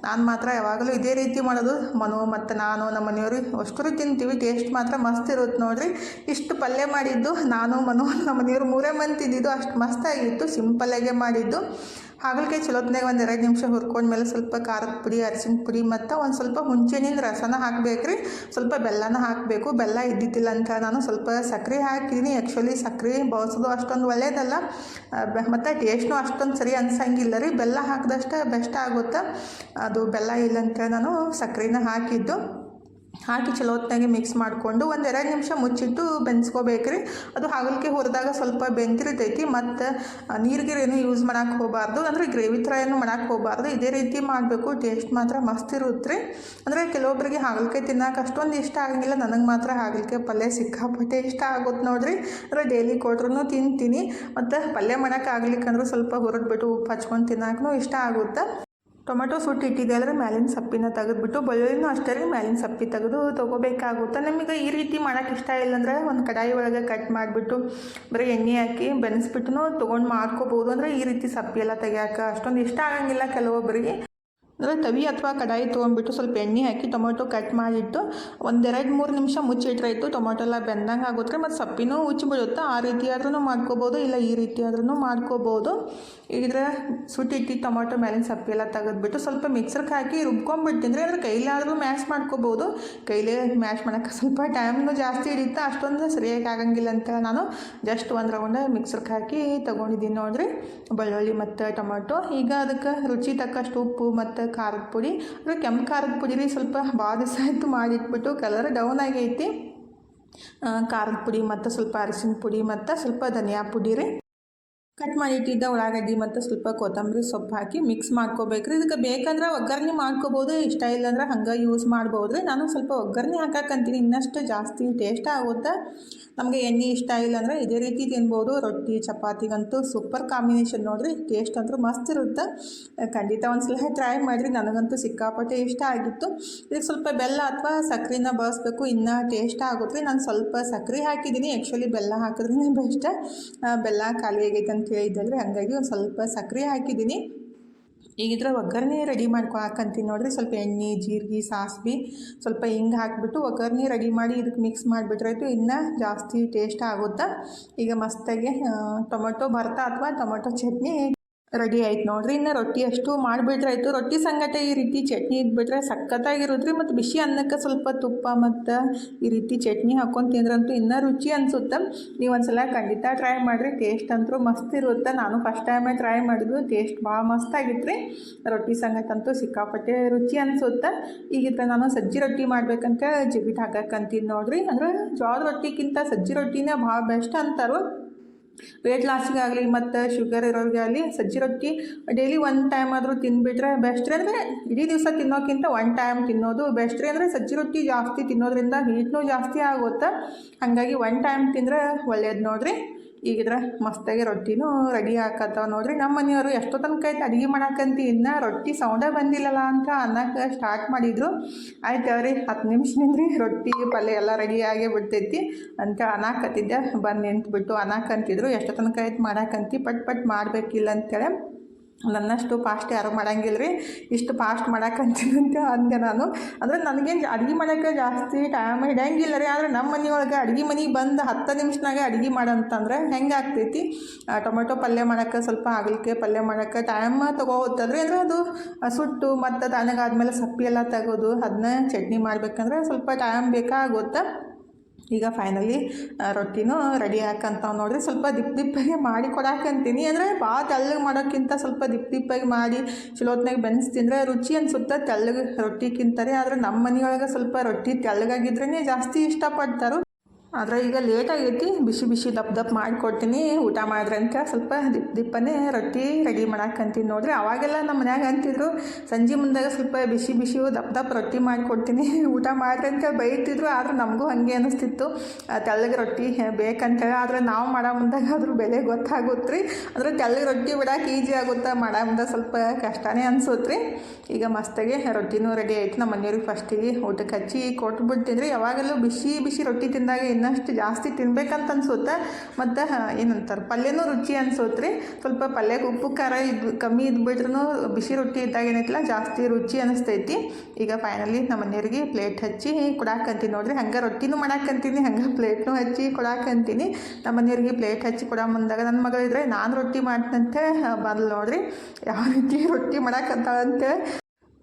ನಾನು ಮಾತ್ರ ಯಾವಾಗಲೂ ಇದೇ ರೀತಿ ಮಾಡೋದು. ಮನು ಮತ್ತು ನಾನು ನಮ್ಮ ಮನೆಯವರು ಅಷ್ಟರು ತಿಂತೀವಿ. ಟೇಸ್ಟ್ ಮಾತ್ರ ಮಸ್ತ್ ಇರುತ್ತೆ ನೋಡ್ರಿ. ಇಷ್ಟು ಪಲ್ಯ ಮಾಡಿದ್ದು ನಾನು, ಮನು, ನಮ್ಮ ಮನೆಯವರು ಮೂರೇ ಮಂತ್ ಇದ್ದಿದ್ದು ಅಷ್ಟು ಮಸ್ತಾಗಿತ್ತು ಸಿಂಪಲ್ಲಾಗೆ ಮಾಡಿದ್ದು. ಹಾಗಲಕಾಯಿ ಚಲೋತ್ನಾಗ ಒಂದು ಎರಡು ನಿಮಿಷ ಹುರ್ಕೊಂಡ್ಮೇಲೆ ಸ್ವಲ್ಪ ಖಾರದ ಪುಡಿ, ಅರಿಶಿನ ಪುಡಿ ಮತ್ತು ಒಂದು ಸ್ವಲ್ಪ ಹುಂಚೆನಿಂದ ರಸನ ಹಾಕ್ಬೇಕು ಸ್ವಲ್ಪ ಬೆಲ್ಲನ ಹಾಕಬೇಕು. ಬೆಲ್ಲ ಇದ್ದಿದ್ದಿಲ್ಲ ಅಂತ ನಾನು ಸ್ವಲ್ಪ ಸಕ್ಕರೆ ಹಾಕಿದ್ದೀನಿ ಆ್ಯಕ್ಚುಲಿ ಸಕ್ಕರೆ ಬಳಸೋದು ಅಷ್ಟೊಂದು ಒಳ್ಳೆಯದಲ್ಲ ಮತ್ತು ಟೇಸ್ಟ್ನು ಅಷ್ಟೊಂದು ಸರಿ ಅನ್ಸಂಗಿಲ್ಲ ರೀ. ಬೆಲ್ಲ ಹಾಕಿದಷ್ಟೇ ಬೆಸ್ಟ್ ಆಗುತ್ತೆ. ಅದು ಬೆಲ್ಲ ಇಲ್ಲ ಅಂತ ನಾನು ಸಕ್ಕರೆನ ಹಾಕಿದ್ದು. ಹಾಕಿ ಚಲೋ ಮಿಕ್ಸ್ ಮಾಡಿಕೊಂಡು ಒಂದು ಎರಡು ನಿಮಿಷ ಮುಚ್ಚಿಟ್ಟು ಬೆನ್ಸ್ಕೋಬೇಕ್ರಿ. ಅದು ಹಾಗಲಕಾಯಿ ಹುರಿದಾಗ ಸ್ವಲ್ಪ ಬೆಂದಿರ್ತೈತಿ ಮತ್ತು ಏನು ಯೂಸ್ ಮಾಡಕ್ಕೆ ಹೋಗಬಾರ್ದು. ಅಂದರೆ ಗ್ರೇವಿ ಥರ ಏನು ಮಾಡಕ್ಕೆ ಹೋಗಬಾರ್ದು. ಇದೇ ರೀತಿ ಮಾಡಬೇಕು. ಟೇಸ್ಟ್ ಮಾತ್ರ ಮಸ್ತ್ ಇರುತ್ತೆ ರೀ ಅಂದರೆ ಕೆಲವೊಬ್ಬರಿಗೆ ಹಾಗಲಕಾಯಿ ತಿನ್ನೋಕೆ ಅಷ್ಟೊಂದು ಇಷ್ಟ ಆಗಂಗಿಲ್ಲ. ನನಗೆ ಮಾತ್ರ ಹಾಗಲಕಾಯಿ ಪಲ್ಯ ಸಿಕ್ಕಾಪಟ್ಟೆ ಇಷ್ಟ ಆಗುತ್ತೆ ನೋಡ್ರಿ. ಅಂದರೆ ಡೈಲಿ ಕೊಟ್ರೂ ತಿಂತೀನಿ. ಮತ್ತು ಪಲ್ಯ ಮಾಡೋಕೆ ಆಗ್ಲಿಕ್ಕಂದ್ರೆ ಸ್ವಲ್ಪ ಹುರಿದ್ಬಿಟ್ಟು ಉಪ್ಪು ಹಚ್ಕೊಂಡು ತಿನ್ನೋಕ್ಕೂ ಇಷ್ಟ ಆಗುತ್ತೆ? ಟೊಮೆಟೊ ಸುಟ್ಟು ಇಟ್ಟಿದೆ ಅಂದರೆ ಮ್ಯಾಲಿನ ಸಪ್ಪಿನ ತೆಗೆದುಬಿಟ್ಟು ಬೆಳ್ಳುಳ್ಳಿನೂ ಅಷ್ಟೇ ರೀ ಮ್ಯಾಲಿನ ಸಪ್ಪಿ ತೆಗೆದು ತೊಗೋಬೇಕಾಗುತ್ತೆ. ನಿಮಗೆ ಈ ರೀತಿ ಮಾಡೋಕೆ ಇಷ್ಟ ಇಲ್ಲ ಅಂದ್ರೆ ಒಂದು ಕಡಾಯಿ ಒಳಗೆ ಕಟ್ ಮಾಡಿಬಿಟ್ಟು, ಬರೀ ಎಣ್ಣೆ ಹಾಕಿ ಬೆನೆಸ್ಬಿಟ್ಟು ತೊಗೊಂಡು ಮಾಡ್ಕೋಬೋದು. ಅಂದರೆ ಈ ರೀತಿ ಸಪ್ಪಿ ಎಲ್ಲ ತೆಗಿಯೋಕೆ ಅಷ್ಟೊಂದು ಇಷ್ಟ ಆಗಂಗಿಲ್ಲ ಕೆಲವೊಬ್ಬರಿಗೆ ಅಂದರೆ ತವಿ ಅಥವಾ ಕಡಾಯಿ ತೊಗೊಂಡ್ಬಿಟ್ಟು ಸ್ವಲ್ಪ ಎಣ್ಣೆ ಹಾಕಿ ಟೊಮೊಟೊ ಕಟ್ ಮಾಡಿಟ್ಟು ಒಂದೆರಡು ಮೂರು ನಿಮಿಷ ಮುಚ್ಚಿಟ್ರಾಯಿತು ಟೊಮೊಟೊ ಎಲ್ಲ ಬೆಂದಂಗೆ ಆಗುತ್ತೆ ಮತ್ತು ಸಪ್ಪಿನೂ ಉಚ್ಚಿಬಿಡುತ್ತೆ ಆ ರೀತಿ ಆದ್ರೂ ಮಾಡ್ಕೋಬೋದು, ಇಲ್ಲ ಈ ರೀತಿ ಆದ್ರೂ ಮಾಡ್ಕೋಬೋದು. ಇದ್ರೆ ಸುಟ್ಟಿಟ್ಟು ಟೊಮೊಟೊ ಮೇಲಿನ ಸಪ್ಪಿ ಎಲ್ಲ ತೆಗೆದ್ಬಿಟ್ಟು ಸ್ವಲ್ಪ ಮಿಕ್ಸರ್ಗೆ ಹಾಕಿ ರುಬ್ಕೊಂಡ್ಬಿಟ್ಟಿದ್ರೆ ಅದ್ರ ಕೈಲಾದರೂ ಮ್ಯಾಶ್ ಮಾಡ್ಕೋಬೋದು. ಕೈಲೇ ಮ್ಯಾಶ್ ಮಾಡೋಕ್ಕೆ ಸ್ವಲ್ಪ ಟೈಮ್ನು ಜಾಸ್ತಿ ಹಿಡಿಯುತ್ತೆ. ಅಷ್ಟೊಂದು ಸರಿಯಾಗಿ ಆಗಂಗಿಲ್ಲ ಅಂತ ನಾನು ಜಸ್ಟ್ ಒಂದು ರೌಂಡ್ ಮಿಕ್ಸರ್ಗೆ ಹಾಕಿ ತೊಗೊಂಡಿದ್ದೀನಿ ನೋಡಿರಿ. ಬೆಳ್ಳುಳ್ಳಿ ಮತ್ತು ಟೊಮೊಟೊ. ಈಗ ಅದಕ್ಕೆ ರುಚಿ ತಕ್ಕಷ್ಟು ಉಪ್ಪು ಮತ್ತು ಖಾರದ ಪುಡಿ. ಅಂದರೆ ಕೆಂಪು ಖಾರದ ಪುಡಿ ರೀ ಸ್ವಲ್ಪ ಭಾಳ ದಿವಸ ಆಯಿತು ಮಾಡಿಟ್ಬಿಟ್ಟು ಕಲರ್ ಡೌನ್ ಆಗೈತಿ. ಖಾರದ ಪುಡಿ ಮತ್ತು ಸ್ವಲ್ಪ ಅರಿಶಿನ ಪುಡಿ ಮತ್ತು ಸ್ವಲ್ಪ ಧನಿಯಾ ಪುಡಿ ರೀ. ಕಟ್ ಮಾಡಿ ಇಟ್ಟಿದ್ದ ಉಳ್ಳಾಗಡ್ಡಿ ಮತ್ತು ಸ್ವಲ್ಪ ಕೊತ್ತಂಬರಿ ಸೊಪ್ಪು ಹಾಕಿ ಮಿಕ್ಸ್ ಮಾಡ್ಕೋಬೇಕ್ರಿ. ಇದಕ್ಕೆ ಬೇಕಂದ್ರೆ ಒಗ್ಗರಣೆ ಮಾಡ್ಕೋಬೋದು, ಇಷ್ಟ ಇಲ್ಲಾಂದ್ರೆ ಹಂಗೆ ಯೂಸ್ ಮಾಡ್ಬೋದ್ರಿ. ನಾನು ಸ್ವಲ್ಪ ಒಗ್ಗರಣೆ ಹಾಕಕ್ಕಂತೀನಿ ಇನ್ನಷ್ಟು ಜಾಸ್ತಿ ಟೇಸ್ಟ್ ಆಗುತ್ತೆ? ನಮಗೆ ಎಣ್ಣೆ ಇಷ್ಟ ಇಲ್ಲಾಂದ್ರೆ ಇದೇ ರೀತಿ ತಿನ್ಬೋದು. ರೊಟ್ಟಿ, ಚಪಾತಿಗಂತೂ ಸೂಪರ್ ಕಾಂಬಿನೇಷನ್ ನೋಡಿರಿ ಟೇಸ್ಟ್ ಅಂತೂ ಮಸ್ತ್ ಇರುತ್ತೆ. ಖಂಡಿತ ಒಂದ್ಸಲ ಟ್ರೈ ಮಾಡಿರಿ, ನನಗಂತೂ ಸಿಕ್ಕಾಪಟ್ಟೆ ಇಷ್ಟ ಆಗಿತ್ತು. ಇದಕ್ಕೆ ಸ್ವಲ್ಪ ಬೆಲ್ಲ ಅಥವಾ ಸಕ್ಕರೆನ ಬಳಸಬೇಕು, ಇನ್ನೂ ಟೇಸ್ಟ್ ಆಗುತ್ತೆ ನಾನು ಸ್ವಲ್ಪ ಸಕ್ಕರೆ ಹಾಕಿದ್ದೀನಿ ಆ್ಯಕ್ಚುಲಿ ಬೆಲ್ಲ ಹಾಕಿದ್ರೇ ಬೆಸ್ಟ್. ಬೆಲ್ಲ ಖಾಲಿ ಆಗೈತೆ ಅಂತ ಹೇಳಿದ್ದಲ್ರಿ ಹಾಗಾಗಿ ಒಂದು ಸ್ವಲ್ಪ ಸಕ್ಕರೆ ಹಾಕಿದ್ದೀನಿ. ಈಗ ಇದ್ರ ಒಗ್ಗರಣೆ ರೆಡಿ ಮಾಡ್ಕೊ ಹಾಕಂತೀನಿ ನೋಡ್ರಿ. ಸ್ವಲ್ಪ ಎಣ್ಣೆ, ಜೀರಿಗೆ, ಸಾಸ್ವಿ ಸ್ವಲ್ಪ ಹಿಂಗೆ ಹಾಕಿಬಿಟ್ಟು ಒಗ್ಗರಣೆ ರೆಡಿ ಮಾಡಿ ಇದಕ್ಕೆ ಮಿಕ್ಸ್ ಮಾಡಿಬಿಟ್ರಾಯ್ತು ಇನ್ನೂ ಜಾಸ್ತಿ ಟೇಸ್ಟ್ ಆಗುತ್ತಾ? ಈಗ ಮಸ್ತಾಗಿ ಟೊಮೊಟೊ ಭರ್ತಾ ಅಥವಾ ಟೊಮೊಟೊ ಚಟ್ನಿ ರೆಡಿ ಆಯ್ತು ನೋಡ್ರಿ, ಇನ್ನು ರೊಟ್ಟಿ ಅಷ್ಟು ಮಾಡಿಬಿಟ್ರೆ ಆಯಿತು. ರೊಟ್ಟಿ ಸಂಗಟ ಈ ರೀತಿ ಚಟ್ನಿ ಇದ್ಬಿಟ್ರೆ ಸಖತ್ತಾಗಿರುತ್ತೆ ಮತ್ತು ಬಿಸಿ ಅನ್ನಕ್ಕೆ ಸ್ವಲ್ಪ ತುಪ್ಪ ಮತ್ತು ಈ ರೀತಿ ಚಟ್ನಿ ಹಾಕೊಂಡು ತಿಂದ್ರಂತೂ ಇನ್ನೂ ರುಚಿ ಅನಿಸುತ್ತೆ. ನೀವು ಒಂದ್ಸಲ ಖಂಡಿತ ಟ್ರೈ ಮಾಡಿರಿ ಟೇಸ್ಟ್ ಅಂತೂ ಮಸ್ತ್ ಇರುತ್ತೆ. ನಾನು ಫಸ್ಟ್ ಟೈಮೇ ಟ್ರೈ ಮಾಡಿದ್ದು ಟೇಸ್ಟ್ ಭಾಳ ಮಸ್ತ್ ಆಗಿತ್ತು ರೊಟ್ಟಿ ಸಂಗಟಂತೂ ಸಿಕ್ಕಾಪಟ್ಟೆ ರುಚಿ ಅನಿಸುತ್ತೆ. ಈಗ ನಾನು ಸಜ್ಜಿ ರೊಟ್ಟಿ ಮಾಡ್ಬೇಕಂತ ಜಿಬಿಟ್ ಹಾಕಕ್ಕಂತೀನಿ ನೋಡ್ರಿ. ಅಂದ್ರೆ ಜೋಳದ ರೊಟ್ಟಿಗಿಂತ ಸಜ್ಜಿ ರೊಟ್ಟಿನೇ ಭಾಳ ಬೆಸ್ಟ್ ಅಂತಾರು. ವೇಟ್ ಲಾಸಿಗಾಗಲಿ ಮತ್ತು ಶುಗರ್ ಇರೋರಿಗೆ ಆಗಲಿ ಸಜ್ಜಿ ರೊಟ್ಟಿ ಡೈಲಿ ಒನ್ ಟೈಮ್ ಆದರೂ ತಿಂದುಬಿಟ್ರೆ ಬೆಸ್ಟ್ ರೀ ಅಂದರೆ ಇಡೀ ದಿವಸ ತಿನ್ನೋಕ್ಕಿಂತ ಒನ್ ಟೈಮ್ ತಿನ್ನೋದು ಬೆಸ್ಟ್ ರೀ ಅಂದರೆ ಸಜ್ಜಿ ರೊಟ್ಟಿ ಜಾಸ್ತಿ ತಿನ್ನೋದ್ರಿಂದ ಹೀಟ್ನೂ ಜಾಸ್ತಿ ಆಗುತ್ತೆ. ಹಾಗಾಗಿ ಒನ್ ಟೈಮ್ ತಿಂದರೆ ಒಳ್ಳೇದು ನೋಡಿರಿ. ಈಗಿದ್ರೆ ಮಸ್ತಾಗಿ ರೊಟ್ಟಿನೂ ರೆಡಿ ಹಾಕತ್ತವ ನೋಡ್ರಿ. ನಮ್ಮ ಮನೆಯವರು ಎಷ್ಟೋ ತನಕ ಆಯ್ತು ಅಡುಗೆ ಮಾಡಕ್ಕಂತ ಇನ್ನ ರೊಟ್ಟಿ ಸೌಂಡೇ ಬಂದಿಲ್ಲಲ್ಲ ಅಂತ ಅನ್ನಕ್ಕೆ ಸ್ಟಾರ್ಟ್ ಮಾಡಿದ್ರು. ಆಯ್ತು ಅವ್ರಿ ಹತ್ತು ನಿಮಿಷ ನಿಂದ್ರಿ ರೊಟ್ಟಿ, ಪಲ್ಯ ಎಲ್ಲ ರೆಡಿ ಆಗಿ ಬಿಡ್ತೈತಿ ಅಂತ ಅನ್ನಕತ್ತಿದ್ದೆ. ಬಂದು ನಿಂತ್ಬಿಟ್ಟು ಅನ್ನಕ್ಕಂತಿದ್ರು ಎಷ್ಟೋ ತನಕ ಆಯ್ತು ಮಾಡಾಕಂತಿ, ಪಟ್ ಪಟ್ ಮಾಡಬೇಕಿಲ್ಲ ಅಂತೇಳಿ ನನ್ನಷ್ಟು ಫಾಸ್ಟ್ ಯಾರು ಮಾಡಂಗಿಲ್ಲ ರೀ ಇಷ್ಟು ಫಾಸ್ಟ್ ಮಾಡಕ್ಕಂತೀನಂತ ಅಂದೆ ನಾನು. ಅಂದರೆ ನನಗೇನು ಅಡುಗೆ ಮಾಡೋಕ್ಕೆ ಜಾಸ್ತಿ ಟೈಮ್ ಹಿಡಿಯಂಗಿಲ್ಲ ರೀ ಆದರೆ ನಮ್ಮ ಮನೆಯೊಳಗೆ ಅಡುಗೆ ಮನೆಗೆ ಬಂದು ಹತ್ತು ನಿಮಿಷನಾಗ ಅಡುಗೆ ಮಾಡಂತಂದ್ರೆ ಹೆಂಗೆ ಆಗ್ತೈತಿ? ಟೊಮೆಟೊ ಪಲ್ಯ ಮಾಡೋಕ್ಕೆ ಸ್ವಲ್ಪ ಆಗಲಿಕ್ಕೆ ಪಲ್ಯ ಮಾಡೋಕ್ಕೆ ಟೈಮ್ ತೊಗೋತದ್ರಿ ಅಂದರೆ ಅದು ಸುಟ್ಟು ಮತ್ತು ತಣ್ಣಗಾದ್ಮೇಲೆ ಸಪ್ಪಿ ಎಲ್ಲ ತೆಗೋದು ಅದನ್ನ ಚಟ್ನಿ ಮಾಡಬೇಕಂದ್ರೆ ಸ್ವಲ್ಪ ಟೈಮ್ ಬೇಕಾಗುತ್ತೆ. ಈಗ ಫೈನಲಿ ರೊಟ್ಟಿನೂ ರೆಡಿ ಹಾಕಂತಾವ್ ನೋಡ್ರಿ. ಸ್ವಲ್ಪ ದಿಪ್ ದಿಪ್ಪಾಗಿ ಮಾಡಿ ಕೊಡಾಕಂತೀನಿ ಅಂದರೆ ಭಾಳ ತೆಳ್ಳಗೆ ಮಾಡೋಕ್ಕಿಂತ ಸ್ವಲ್ಪ ದಿಪ್ ದಿಪ್ಪಾಗಿ ಮಾಡಿ ಚಲೋತ್ನಾಗ ಬೆನ್ಸಿ ತಿಂದರೆ ರುಚಿ ಅನ್ಸುತ್ತೆ. ತೆಳ್ಳಗೆ ರೊಟ್ಟಿಕ್ಕಿಂತಾರೆ ಆದರೆ ನಮ್ಮ ಮನೆಯೊಳಗೆ ಸ್ವಲ್ಪ ರೊಟ್ಟಿ ತೆಳ್ಳಗಾಗಿದ್ರೇ ಜಾಸ್ತಿ ಇಷ್ಟಪಡ್ತಾರೆ ಆದರೆ ಈಗ ಲೇಟ್ ಆಗೈತಿ, ಬಿಸಿ ಬಿಸಿ ದಪ್ಪ ದಪ್ಪ ಮಾಡಿಕೊಡ್ತೀನಿ, ಊಟ ಮಾಡಿದ್ರಂತ, ಸ್ವಲ್ಪ ದಿಪ್ ದಿಪ್ಪನೇ ರೊಟ್ಟಿ ರೆಡಿ ಮಾಡಕ್ಕಂತೀನಿ ನೋಡ್ರಿ. ಅವಾಗೆಲ್ಲ ನಮ್ಮ ಮನ್ಯಾಗ ಅಂತಿದ್ರು, ಸಂಜೆ ಮುಂದಾಗ ಸ್ವಲ್ಪ ಬಿಸಿ ಬಿಸಿ ದಪ್ಪ ದಪ್ಪ ರೊಟ್ಟಿ ಮಾಡಿಕೊಡ್ತೀನಿ. ಊಟ ಮಾಡಿದ್ರಂತ, ಬೈತಿದ್ರು, ಆದ್ರೆ ನಮಗೂ ಹಾಗೆ ಅನಿಸ್ತಿತ್ತು. ತೆಳ್ಳಗೆ ರೊಟ್ಟಿ ಬೇಕಂತೇಳಿ ಆದರೆ ನಾವು ಮಾಡೋ ಮುಂದಾಗ ಅದ್ರ ಬೆಲೆ ಗೊತ್ತಾಗುತ್ತೆ ರೀ ಅಂದರೆ ತೆಳ್ಳಗೆ ರೊಟ್ಟಿ ಬಿಡಕ್ಕೆ ಈಜಿ ಆಗುತ್ತೆ? ಮಾಡೋ ಮುಂದೆ ಸ್ವಲ್ಪ ಕಷ್ಟನೇ ಅನಿಸುತ್ತೆ ರೀ ಈಗ ಮಸ್ತಾಗಿ ರೊಟ್ಟಿನೂ ರೆಡಿ ಆಯ್ತು. ನಮ್ಮ ಮನೆಯವ್ರಿಗೆ ಫಸ್ಟಿಗೆ ಊಟಕ್ಕೆ ಹಚ್ಚಿ ಕೊಟ್ಬಿಡ್ತಿದ್ರಿ. ಯಾವಾಗಲೂ ಬಿಸಿ ಬಿಸಿ ರೊಟ್ಟಿ ತಿಂದಾಗ ಇನ್ನಷ್ಟು ಜಾಸ್ತಿ ತಿನ್ಬೇಕಂತ ಅನ್ಸುತ್ತೆ ಮತ್ತು ಏನಂತಾರೆ, ಪಲ್ಯನೂ ರುಚಿ ಅನ್ಸುತ್ತೆ ರೀ. ಸ್ವಲ್ಪ ಪಲ್ಯಕ್ಕೆ ಉಪ್ಪು, ಖಾರ ಇದು, ಕಮ್ಮಿ ಇದ್ಬಿಟ್ರೂ ಬಿಸಿ ರೊಟ್ಟಿ ಇದ್ದಾಗ ಏನೈತಿಲ್ಲ, ಜಾಸ್ತಿ ರುಚಿ ಅನಿಸ್ತೈತಿ. ಈಗ ಫೈನಲಿ ನಮ್ಮ ಮನೆಯವ್ರಿಗೆ ಪ್ಲೇಟ್ ಹಚ್ಚಿ ಕೊಡಾಕಂತೀನಿ ನೋಡ್ರಿ. ಹಂಗೆ ರೊಟ್ಟಿನೂ ಮಾಡಾಕಂತೀನಿ, ಹಂಗೆ ಪ್ಲೇಟ್ನೂ ಹಚ್ಚಿ ಕೊಡಾಕಂತೀನಿ. ನಮ್ಮ ಮನೆಯವ್ರಿಗೆ ಪ್ಲೇಟ್ ಹಚ್ಚಿ ಕೊಡೋ ಮುಂದಾಗ ನನ್ನ ಮಗಳಿದ್ರೆ, ನಾನು ರೊಟ್ಟಿ ಮಾಡ್ತಂತೆ, ಬಂದ್ಲು ನೋಡ್ರಿ. ಯಾವ ರೀತಿ ರೊಟ್ಟಿ ಮಾಡಾಕಂತಾಳಂತೆ.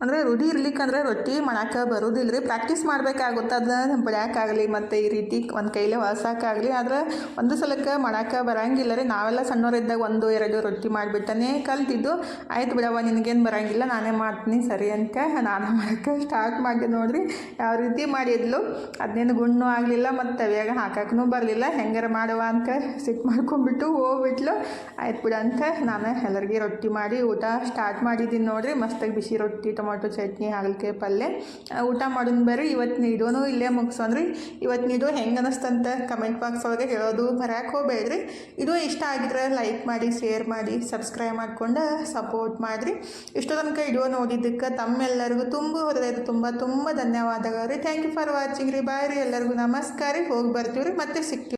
ಅಂದರೆ ರೂಢಿ ಇರ್ಲಿಕ್ಕಂದ್ರೆ ರೊಟ್ಟಿ ಮಾಡಕ್ಕೆ ಬರೋದಿಲ್ಲ ರೀ ಪ್ರಾಕ್ಟೀಸ್ ಮಾಡಬೇಕಾಗುತ್ತೆ. ಅದನ್ನ ಬಡಿಯೋಕ್ಕಾಗಲಿ ಮತ್ತು ಈ ರೀತಿ ಒಂದು ಕೈಲೇ ಹೊಲ್ಸೋಕ್ಕಾಗಲಿ ಆದ್ರೆ ಒಂದು ಸಲಕ್ಕೆ ಮಾಡಕ್ಕೆ ಬರಂಗಿಲ್ಲ ರೀ. ನಾವೆಲ್ಲ ಸಣ್ಣವರಿದ್ದಾಗ ಒಂದು, ಎರಡು ರೊಟ್ಟಿ ಮಾಡಿಬಿಟ್ಟನೇ ಕಲ್ತಿದ್ದು. ಆಯ್ತು ಬಿಡವ್ವ, ನಿನಗೇನು ಬರಂಗಿಲ್ಲ. ನಾನೇ ಮಾಡ್ತೀನಿ. ಸರಿ ಅಂತ ನಾನು ಮಾಡೋಕ್ಕೆ ಸ್ಟಾರ್ಟ್ ಮಾಡಿದೆ ನೋಡ್ರಿ. ಯಾವ ರೀತಿ ಮಾಡಿದ್ಲು? ಅದನ್ನೇನು ಗುಣ್ಣು ಆಗಲಿಲ್ಲ ಮತ್ತು ತವಿಯಾಗ ಹಾಕಕ್ಕೂ ಬರಲಿಲ್ಲ. ಹೆಂಗಾರ ಮಾಡುವ ಅಂತ ಸಿಟ್ಟು ಮಾಡ್ಕೊಂಡ್ಬಿಟ್ಟು ಹೋಗ್ಬಿಟ್ಲು. ಆಯ್ತು ಬಿಡ ಅಂತ ನಾನು ಎಲ್ಲರಿಗೆ ರೊಟ್ಟಿ ಮಾಡಿ ಊಟ ಸ್ಟಾರ್ಟ್ ಮಾಡಿದ್ದೀನಿ ನೋಡ್ರಿ. ಮಸ್ತಾಗಿ ಬಿಸಿ ರೊಟ್ಟಿ ಟೊಮೊಟೊ ಚಟ್ನಿ ಹಾಗಲಕಾಯಿ ಪಲ್ಯ ಊಟ ಮಾಡೋದು ಬೇರೆ. ಇವತ್ತಿನ ಇಡೋನು ಇಲ್ಲೇ ಮುಗಿಸೋನ್ರಿ ಇವತ್ತಿನ ಇದು ಹೆಂಗೆ ಅನ್ನಿಸ್ತಂತ ಕಮೆಂಟ್ ಬಾಕ್ಸ್ ಒಳಗೆ ಹೇಳೋದು ಬರೋಕೆ ಹೋಗ್ಬೇಡ್ರಿ. ಇದು ಇಷ್ಟ ಆಗಿದ್ರೆ ಲೈಕ್ ಮಾಡಿ ಶೇರ್ ಮಾಡಿ ಸಬ್ಸ್ಕ್ರೈಬ್ ಮಾಡ್ಕೊಂಡು ಸಪೋರ್ಟ್ ಮಾಡಿರಿ. ಇಷ್ಟು ತನಕ ವಿಡಿಯೋ ನೋಡಿದ್ದಕ್ಕೆ ತಮ್ಮೆಲ್ಲರಿಗೂ ತುಂಬ ಹೃದಯದ ತುಂಬ ತುಂಬ ಧನ್ಯವಾದಗಳು ರೀ. ಥ್ಯಾಂಕ್ ಯು ಫಾರ್ ವಾಚಿಂಗ್ ರೀ. ಬಾಯ್ ರೀ ಎಲ್ಲರಿಗೂ. ನಮಸ್ಕಾರ ರೀ. ಹೋಗಿ ಬರ್ತೀವಿ ರೀ ಮತ್ತೆ ಸಿಗ್ತೀವಿ